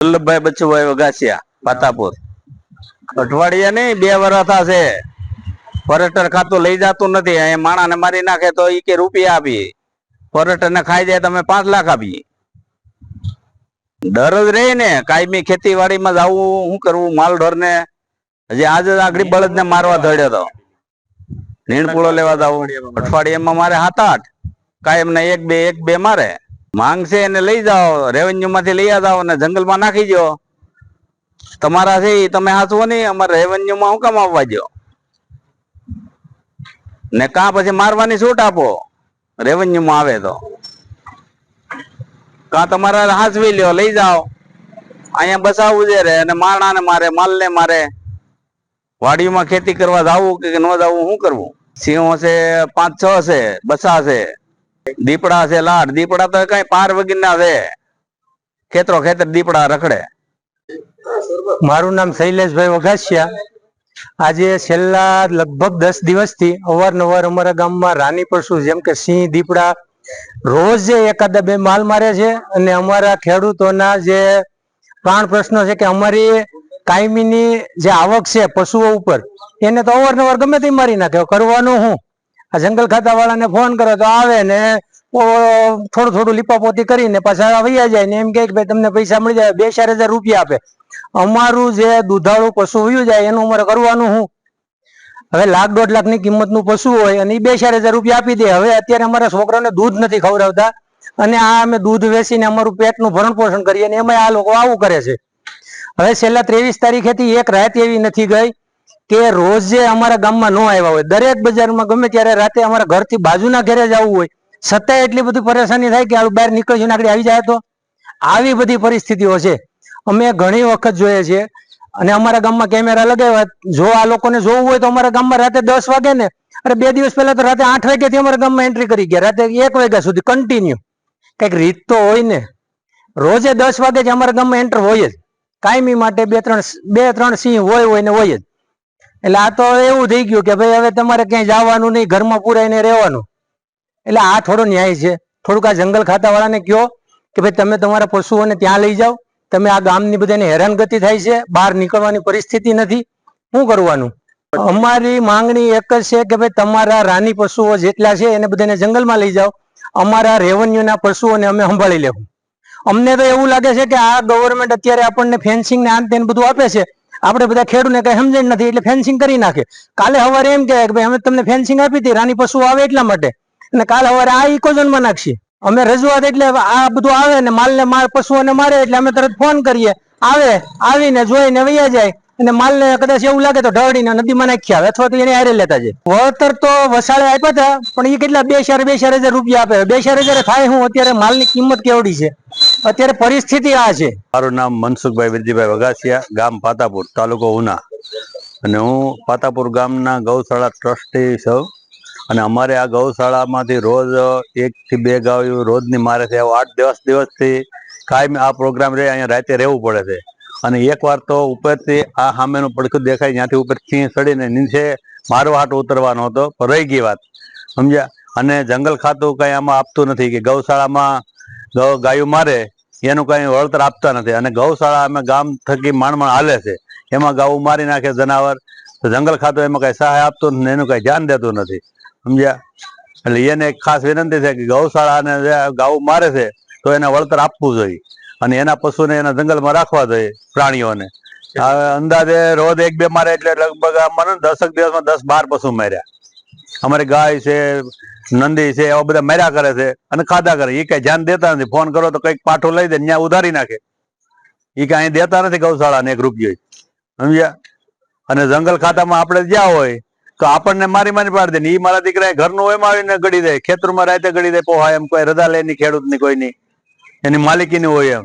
વલ્લભભાઈ બચુભાઈ વગાસિયા પાતાપુર. અઠવાડિયા નહીં, બે વર્ષ થશે. પર્યટન ખાતું લઈ જતું નથી. અહીંયા માણાને મારી નાખે તો એ કે રૂપિયા આપીએ. પર્યટન ખાઈ જાય તમે પાંચ લાખ આપીએ. ડર જ રહી ને. કાયમી ખેતીવાડીમાં જવું શું કરવું? માલ ઢોર ને હજી આજે આગળ બળદ ને મારવા ધડ્યો તો. નીણપુળો લેવા જવું. અઠવાડિયામાં મારે સાત આઠ. કાયમ ને એક બે એક બે મારે. માંગ છે એને લઈ જાઓ રેવન્યુ માંથી લઈ જાઓ ને જંગલમાં નાખી દો તમારા છે તમે હાચવો નહીં, અમારે રેવન્યુ માં હું કામ આવવા દો ને કાં પછી મારવાની છૂટ આપો? રેવન્યુ માં આવે તો. કાં તમારે હાચવી લ્યો, લઈ જાઓ. અહીંયા બસાવવું છે રે, અને મારણા ને મારે માલ ને મારે. વાડીમાં ખેતી કરવા જાવું કે ન જાવું શું કરવું? સિંહો છે, પાંચ છ છે, બસા છે. દીપડા છે, લાડ. દીપડા તો કઈ પાર વગીરના છે. ખેતરો ખેતર દીપડા રખડે. મારું નામ શૈલેષભાઈ વઘાસિયા. આજે છેલ્લા લગભગ દસ દિવસથી અવારનવાર અમારા ગામમાં રાની પશુ જેમ કે સિંહ, દીપડા, રોજ એકાદા બે માલ મારે છે અને અમારા ખેડૂતોના જે પ્રાણ પ્રશ્નો છે કે અમારી કાયમીની જે આવક છે પશુઓ ઉપર, એને તો અવારનવાર ગમે તે મારી નાખે. કરવાનું હું? આ જંગલ ખાતા વાળાને ફોન કરો તો આવે ને થોડું થોડું લીપાપોતી કરીને પાછા વૈયા જાય ને એમ કે ભાઈ તમને પૈસા મળી જાય બે ચાર હજાર રૂપિયા આપે. અમારું જે દુધાળું પશુ વયું જાય એનું અમારે કરવાનું શું હવે લાખ દોઢ લાખની કિંમતનું પશુ હોય અને બે ચાર હજાર રૂપિયા આપી દે. હવે અત્યારે અમારા છોકરાને દૂધ નથી ખવડાવતા અને આ અમે દૂધ વેચીને અમારું પેટનું ભરણ પોષણ કરીએ અને એમાં આ લોકો આવું કરે છે. હવે છેલ્લા ત્રેવીસ તારીખેથી એક રાત એવી નથી ગઈ કે રોજે અમારા ગામમાં ન આવ્યા હોય, દરેક બજારમાં ગમે ત્યારે રાતે અમારા ઘરથી બાજુના ઘરે જવું હોય, છતાંય એટલી બધી પરેશાની થાય કે આ બહાર નીકળી આગળ આવી જાય તો? આવી બધી પરિસ્થિતિઓ છે. અમે ઘણી વખત જોઈએ છીએ અને અમારા ગામમાં કેમેરા લગાવ્યા, જો આ લોકોને જોવું હોય તો અમારા ગામમાં રાતે દસ વાગે ને, અરે બે દિવસ પહેલા તો રાતે આઠ વાગ્યાથી અમારા ગામમાં એન્ટ્રી કરી ગયા, રાતે એક વાગ્યા સુધી કન્ટિન્યુ કંઈક રીત તો હોય ને. રોજે દસ વાગે જ અમારા ગામમાં એન્ટર હોય જ. કાયમી માટે બે ત્રણ બે ત્રણ સિંહ હોય હોય ને હોય જ. એટલે આ તો એવું થઈ ગયું કે ભાઈ હવે તમારે ક્યાંય જવાનું નહીં, ઘરમાં પુરાઈને રહેવાનું. એટલે આ થોડો ન્યાય છે. થોડુંક આ જંગલ ખાતા વાળાને કયો કે ભાઈ તમે તમારા પશુઓને ત્યાં લઈ જાઓ. તમે આ ગામની બધાને હેરાનગતિ થાય છે. બહાર નીકળવાની પરિસ્થિતિ નથી. શું કરવાનું? અમારી માંગણી એક જ છે કે ભાઈ તમારા રાની પશુઓ જેટલા છે એને બધાને જંગલમાં લઈ જાઓ. અમારા રેવન્યુના પશુઓને અમે સંભાળી લેવું. અમને તો એવું લાગે છે કે આ ગવર્મેન્ટ અત્યારે આપણને ફેન્સિંગ ને આન તેન બધું આપે છે. આપણે બધા ખેડૂતને કઈ સમજણ નથી, એટલે ફેન્સિંગ કરી નાખે. કાલે સવારે એમ કહે કે ભાઈ અમે તમને ફેન્સિંગ આપી હતી, રાની પશુ આવે એટલા માટે. અને કાલે સવારે આ ઇકોઝોનમાં નાખશે અમે રજૂઆત એટલે આ બધું આવે ને માલને માર પશુઓને મારે એટલે અમે તરત ફોન કરીએ. આવે, આવીને જોઈને વૈયા જાય. અને માલને કદાચ એવું લાગે તો ઢળીને નદીમાં નાખી આવે અથવા તો એને હારે લેતા જાય. વળતર તો વસાળે આપ્યા હતા, પણ એ કેટલા બે ચાર બે ચાર હજાર રૂપિયા આપે. બે ચાર હજાર થાય હું, અત્યારે માલની કિંમત કેવડી છે? અત્યારે પરિસ્થિતિ આ છે. મારું નામ મનસુખભાઈ વિરજીભાઈ વગાસિયા ગામ પાતાપુર, તાલુકો ઉના. અને હું પાતાપુર ગામના ગૌશાળા ટ્રસ્ટી છું. અને અમારે આ ગૌશાળામાંથી રોજ એક થી બે ગાયું રોજની મારે છે. આઠ દિવસ, દિવસથી કાયમ આ પ્રોગ્રામ રહે, અહીંયા રાતે રહેવું પડે છે. અને એકવાર તો ઉપરથી આ સામેનું પડખું દેખાય, ત્યાંથી ઉપર સિંહ ચડીને નીચે મારો હાટ ઉતરવાનો હતો. રહી ગઈ વાત. સમજ્યા? અને જંગલ ખાતું કંઈ આમાં આપતું નથી કે ગૌશાળામાં ગાયું મારે, એનું કઈ વળતર આપતા નથી. અને ગૌશાળા અમે ગામ થકી માંડમાં હાલે છે. એમાં ગાવું મારી નાખે જનાવર. જંગલ ખાતું એમાં કઈ સહાય આપતું નથી એનું કઈ ધ્યાન દેતું નથી. સમજ્યા? એટલે એને એક ખાસ વિનંતી છે કે ગૌશાળાને જે ગાવું મારે છે, તો એને વળતર આપવું જોઈએ. અને એના પશુને એના જંગલમાં રાખવા જોઈએ પ્રાણીઓને. અંદાજે રોજ એક બે મારે એટલે લગભગ મને દસક દિવસમાં દસ બાર પશુ માર્યા. અમારી ગાય છે, નંદી છે એવા બધા મર્યા કરે છે અને ખાધા કરે. એ કઈ ધ્યાન દેતા નથી. ફોન કરો તો કંઈક પાઠો લઈ દે ત્યાં ઉધારી નાખે. એ કઈ અહીં દેતા નથી ગૌશાળાને એક રૂપિયો સમજ્યા? અને જંગલ ખાતામાં આપણે જ્યાં હોય તો આપણને મારી મારી પાડી દે એ મારા દીકરા ઘરનું એમાં આવીને ગળી દે. ખેતરમાં રાતે ગળી દે. પોહા એમ કોઈ રજા લે ની ખેડૂતની કોઈ નહીં. એની માલિકીની હોય એમ.